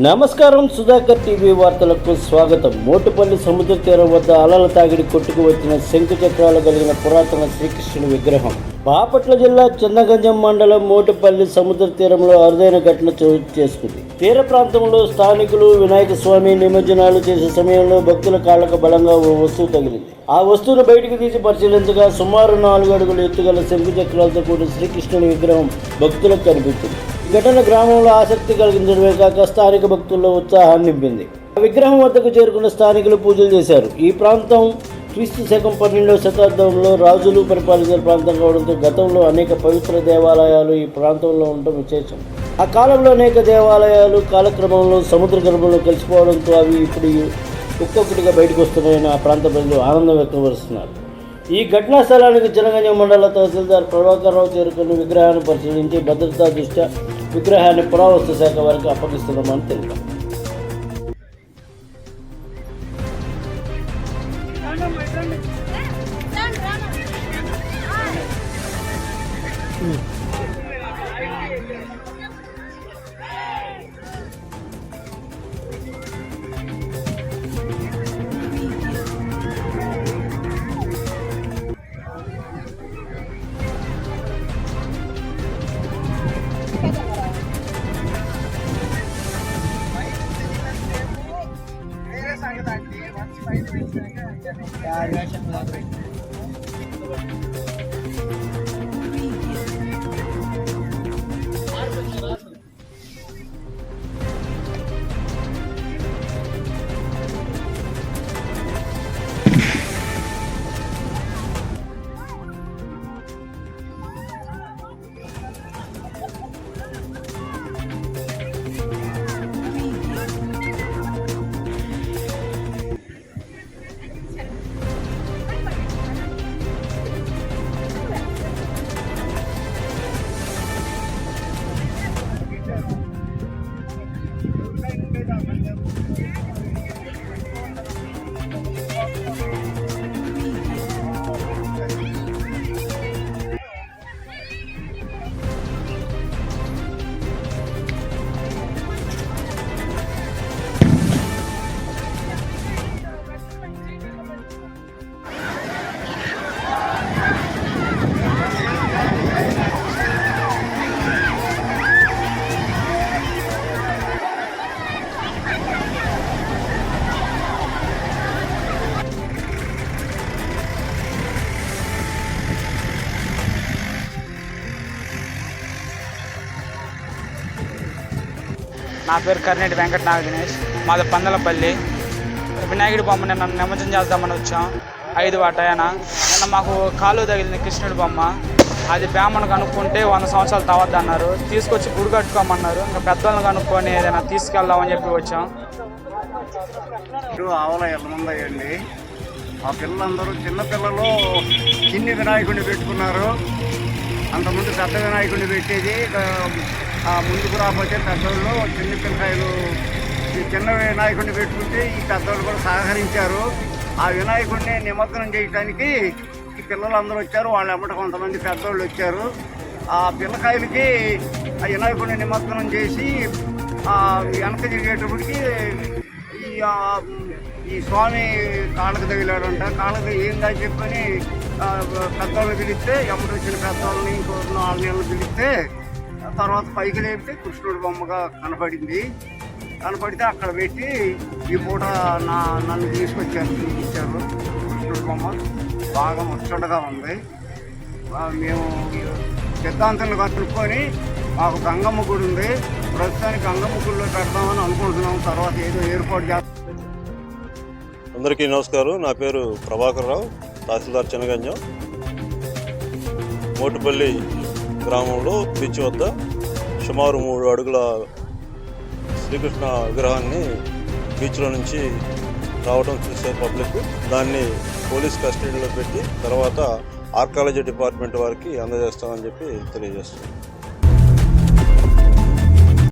నమస్కారం సుధాకర్ టీవీ వార్తలకు స్వాగతం. మోటుపల్లి సముద్ర తీరం వద్ద అలల తాగిడి కొట్టుకు వచ్చిన శంకు చక్రాలు కలిగిన పురాతన శ్రీకృష్ణుని విగ్రహం. బాపట్ల జిల్లా చిన్నగంజం మండలం మోటుపల్లి సముద్ర తీరంలో అరుదైన ఘటన చోటు చేసుకుంది. తీర ప్రాంతంలో స్థానికులు వినాయక స్వామి నిమజ్జనాలు చేసే సమయంలో భక్తుల కాళ్ళకు బలంగా ఓ వస్తువు తగిలింది. ఆ వస్తువును బయటకు తీసి పరిశీలించగా సుమారు నాలుగు అడుగులు ఎత్తుగల శంకు చక్రాలతో కూడిన శ్రీకృష్ణుని విగ్రహం భక్తులకు కనిపించింది. ఘటన గ్రామంలో ఆసక్తి కలిగించడమే కాక స్థానిక భక్తుల్లో ఉత్సాహాన్ని నింపింది. ఆ విగ్రహం వద్దకు చేరుకున్న స్థానికులు పూజలు చేశారు. ఈ ప్రాంతం క్రీస్తు శకం పన్నెండవ శతాబ్దంలో రాజులు పరిపాలించిన ప్రాంతం కావడంతో గతంలో అనేక పవిత్ర దేవాలయాలు ఈ ప్రాంతంలో ఉండటం విశేషం. ఆ కాలంలో అనేక దేవాలయాలు కాలక్రమంలో సముద్ర గర్భంలో కలిసిపోవడంతో అవి ఇప్పుడు ఒక్కొక్కటిగా బయటకు వస్తున్నాయని ఆ ప్రాంత ప్రజలు ఆనందం వ్యక్తపరుస్తున్నారు. ఈ ఘటనా స్థలానికి జనగంజ మండల తహసీల్దార్ ప్రభాకర్ రావు చేరుకుని విగ్రహాన్ని పరిశీలించి భద్రతా దృష్ట్యా విగ్రహాన్ని పురావస్తు శాఖ వారికి అప్పగిస్తున్నామని తెలిపారు. यार నా పేరు కర్నేటి వెంకట నాగ దినేష్. మాది పందలపల్లి. వినాయకుడి బొమ్మ నిన్న నిమజ్జనం చేద్దామని వచ్చాం. ఐదు వాటాయన. నిన్న మాకు కాలు తగిలింది కృష్ణుడి బొమ్మ. అది బ్రాహ్మణ్ కనుక్కుంటే వంద సంవత్సరాలు తవద్దు అన్నారు. తీసుకొచ్చి గుడి కట్టుకోమన్నారు. ఇంకా పెద్దవాళ్ళని కనుక్కొని ఏదైనా తీసుకెళ్దామని చెప్పి వచ్చాం. ఆవల ఎల్లముందయ్యండి ఆ పిల్లలందరూ చిన్నపిల్లలు చిన్ని వినాయకుడిని పెట్టుకున్నారు. అంతకుముందు పెద్ద వినాయకుడిని పెట్టేది ముందుకు రాకపోతే పెద్దోళ్ళు చిన్న పిల్లకాయలు ఈ చిన్న వినాయకుడిని పెట్టుకుంటే ఈ పెద్దోళ్ళు కూడా సహకరించారు. ఆ వినాయకుడిని నిమజ్జనం చేయడానికి ఈ పిల్లలందరూ వచ్చారు. వాళ్ళ ఎమ్మట కొంతమంది పెద్దోళ్ళు వచ్చారు. ఆ పిల్లకాయలకి ఆ వినాయకుడిని నిమజ్జనం చేసి వెనక తిరిగేటప్పటికి ఈ ఈ స్వామి కాళ్ళకు తగిలాడంట. కాళ్ళకు ఏందా చెప్పని పెద్దవాళ్ళు పిలిస్తే ఎమ్మటి వచ్చిన పెద్దవాళ్ళని ఇంకో నాలుగు నెలలు పిలిస్తే తర్వాత పైకి లేపితే కృష్ణుడి బొమ్మగా కనపడింది. కనపడితే అక్కడ పెట్టి ఈ పూట నా నన్ను తీసుకొచ్చారు చూపించారు కృష్ణుడి బొమ్మ. బాగా ముచ్చటగా ఉంది. మేము సిద్ధాంతాలు కట్టుకొని మాకు గంగమ్మ గుడి ఉంది. ప్రస్తుతానికి గంగమ్మ గుడిలో పెడదామని అనుకుంటున్నాం. తర్వాత ఏదో ఏర్పాటు చేస్తాం అందరికీ నమస్కారం. నా పేరు ప్రభాకర్ రావు తహసీల్దార్ చెనగంజం. మోటుపల్లి గ్రామంలో బీచ్ వద్ద సుమారు మూడు అడుగుల శ్రీకృష్ణ విగ్రహాన్ని బీచ్లో నుంచి రావడం చూసే పబ్లిక్. దాన్ని పోలీస్ కస్టడీలో పెట్టి తర్వాత ఆర్కాలజీ డిపార్ట్మెంట్ వారికి అందజేస్తామని చెప్పి తెలియజేస్తున్నాం.